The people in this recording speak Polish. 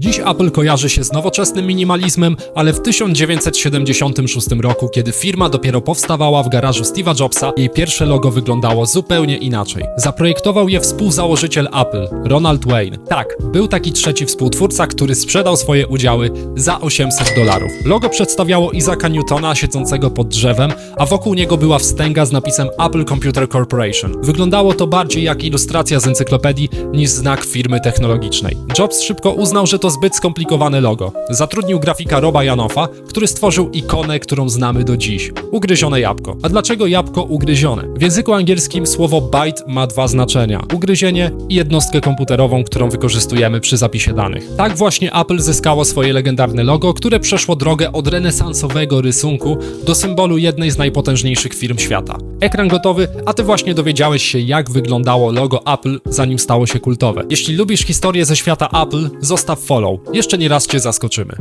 Dziś Apple kojarzy się z nowoczesnym minimalizmem, ale w 1976 roku, kiedy firma dopiero powstawała w garażu Steve'a Jobsa, jej pierwsze logo wyglądało zupełnie inaczej. Zaprojektował je współzałożyciel Apple, Ronald Wayne. Tak, był taki trzeci współtwórca, który sprzedał swoje udziały za 800 dolarów. Logo przedstawiało Isaaca Newtona siedzącego pod drzewem, a wokół niego była wstęga z napisem Apple Computer Corporation. Wyglądało to bardziej jak ilustracja z encyklopedii niż znak firmy technologicznej. Jobs szybko uznał, że to zbyt skomplikowane logo. Zatrudnił grafika Roba Janofa, który stworzył ikonę, którą znamy do dziś. Ugryzione jabłko. A dlaczego jabłko ugryzione? W języku angielskim słowo byte ma dwa znaczenia. Ugryzienie i jednostkę komputerową, którą wykorzystujemy przy zapisie danych. Tak właśnie Apple zyskało swoje legendarne logo, które przeszło drogę od renesansowego rysunku do symbolu jednej z najpotężniejszych firm świata. Ekran gotowy, a ty właśnie dowiedziałeś się, jak wyglądało logo Apple, zanim stało się kultowe. Jeśli lubisz historię ze świata Apple, zostaw follow. Jeszcze nie raz cię zaskoczymy.